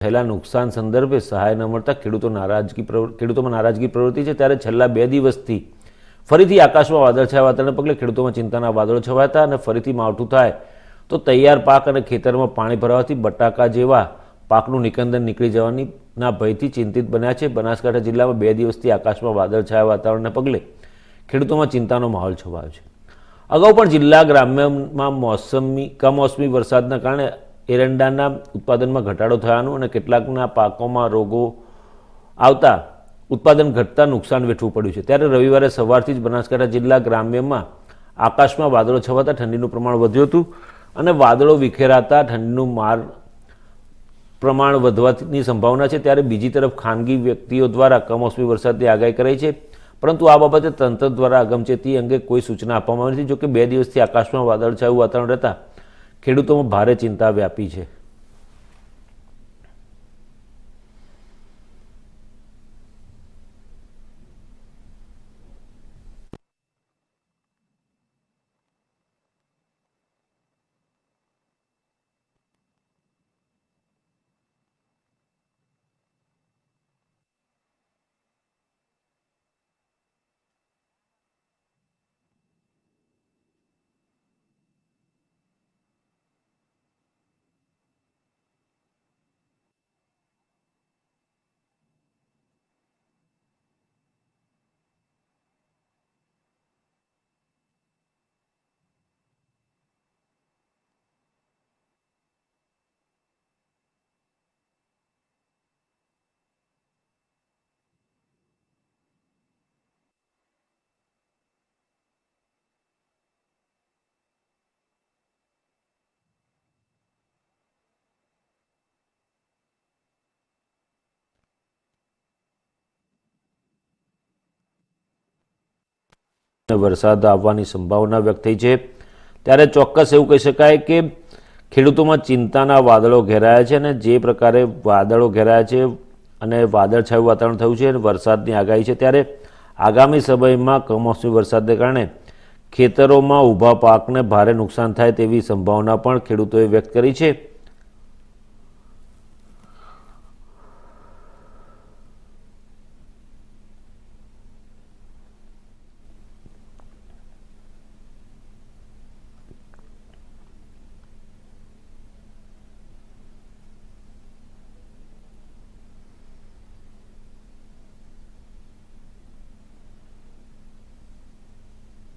થયેલા નુકસાન સંદર્ભે સહાય ન મળતા ખેડૂતો નારાજગી ખેડૂતોમાં નારાજગી પ્રવૃત્તિ છે. ત્યારે છેલ્લા બે દિવસથી ફરીથી આકાશમાં વાદળછાયા વાતાવરણને પગલે ખેડૂતોમાં ચિંતાના વાદળો છવાયા અને ફરીથી માવઠું થાય તો તૈયાર પાક અને ખેતરમાં પાણી ભરાવાથી બટાકા જેવા પાકનું નિકંદન નીકળી જવાની ના ભયથી ચિંતિત બન્યા છે. બનાસકાંઠા જિલ્લામાં બે દિવસથી આકાશમાં વાદળછાયા વાતાવરણને પગલે ખેડૂતોમાં ચિંતાનો માહોલ છવાયો છે. અગાઉ પણ જિલ્લા ગ્રામ્યમાં મોસમી, કમોસમી વરસાદના કારણે એરંડાના ઉત્પાદનમાં ઘટાડો થયાનું અને કેટલાકના પાકોમાં રોગો આવતા ઉત્પાદન ઘટતા નુકસાન વેઠવું પડ્યું છે. ત્યારે રવિવારે સવારથી જ બનાસકાંઠા જિલ્લા ગ્રામ્યમાં આકાશમાં વાદળો છવાતા ઠંડીનું પ્રમાણ વધ્યું હતું અને વાદળો વિખેરાતા ઠંડીનું માર પ્રમાણ વધવાની સંભાવના છે. ત્યારે બીજી તરફ ખાનગી વ્યક્તિઓ દ્વારા કમોસમી વરસાદની આગાહી કરાઈ છે. પરંતુ આ બાબતે તંત્ર દ્વારા અગમચેતી અંગે કોઈ સૂચના આપવામાં આવી નથી. જોકે બે દિવસથી આકાશમાં વાદળછાયું વાતાવરણ રહેતા ખેડૂતોમાં ભારે ચિંતા વ્યાપી છે. વરસાદ આવવાની સંભાવના વ્યક્ત થઈ છે. ત્યારે ચોક્કસ એવું કહી શકાય કે ખેડૂતોમાં ચિંતાના વાદળો ઘેરાયા છે અને જે પ્રકારે વાદળો ઘેરાયા છે અને વાદળછાયું વાતાવરણ થયું છે અને વરસાદની આગાહી છે, ત્યારે આગામી સમયમાં કમોસમી વરસાદને કારણે ખેતરોમાં ઊભા પાકને ભારે નુકસાન થાય તેવી સંભાવના પણ ખેડૂતોએ વ્યક્ત કરી છે.